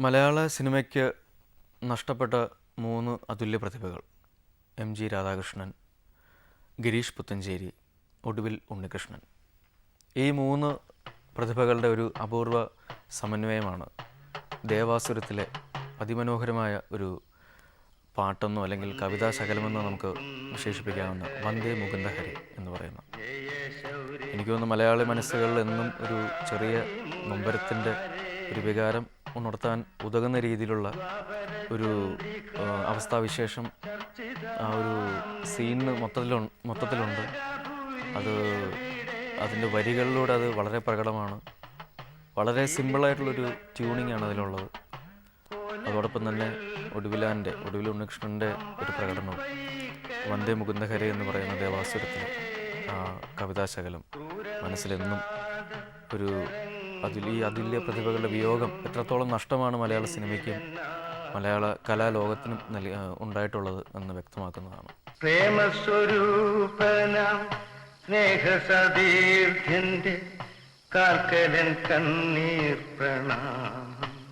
മലയാള സിനിമയ്ക്ക് നഷ്ടപ്പെട്ട മൂന്ന് അതുല്യ പ്രതിഭകൾ. M G Radhakrishnan Gireesh Puthenchery Oduvil Unnikrishnan. ഈ മൂന്ന് പ്രതിഭകളുടെ ഒരു അപൂർവ സമന്വയമാണ് ദേവാസുരത്തിലെ അതിമനോഹരമായ ഒരു പാട്ടെന്നോ അല്ലെങ്കിൽ കവിതാ ശകലമെന്നോ നമുക്ക് വിശേഷിപ്പിക്കാവുന്ന വന്ദേ മുകുന്ദഹരി എന്ന് പറയുന്ന എനിക്ക് തോന്നുന്നു മലയാളി മനസ്സുകളിൽ എന്നും ഒരു ചെറിയ നൊമ്പരത്തിന്റെ ഒരു വികാരം ഉണർത്താൻ ഉതകുന്ന രീതിയിലുള്ള ഒരു അവസ്ഥാവിശേഷം ആ ഒരു സീനിന് മൊത്തത്തിലു മൊത്തത്തിലുണ്ട്. അത് അതിന്റെ വരികളിലൂടെ അത് വളരെ പ്രകടമാണ്. വളരെ സിമ്പിളായിട്ടുള്ളൊരു ട്യൂണിംഗ് ആണ് അതിലുള്ളത്. അതോടൊപ്പം തന്നെ ഒടുവിലാന്റെ ഒടുവിൽ ഉണ്ണികൃഷ്ണന്റെ ഒരു പ്രകടനവും വന്ദേ മുകുന്ദഹരെ എന്ന് പറയുന്ന ദേവാസുരത്തിൽ ആ കവിതാശകലം. മനസ്സിലെന്നും ഒരു അതിൽ ഈ അതുല്യ പ്രതിഭകളുടെ വിയോഗം എത്രത്തോളം നഷ്ടമാണ് മലയാള സിനിമയ്ക്കും മലയാള കലാലോകത്തിനും നൽകി ഉണ്ടായിട്ടുള്ളത് എന്ന് വ്യക്തമാക്കുന്നതാണ്. പ്രേമസ്വരൂപനാം കണ്ണീർ പ്രണാമം.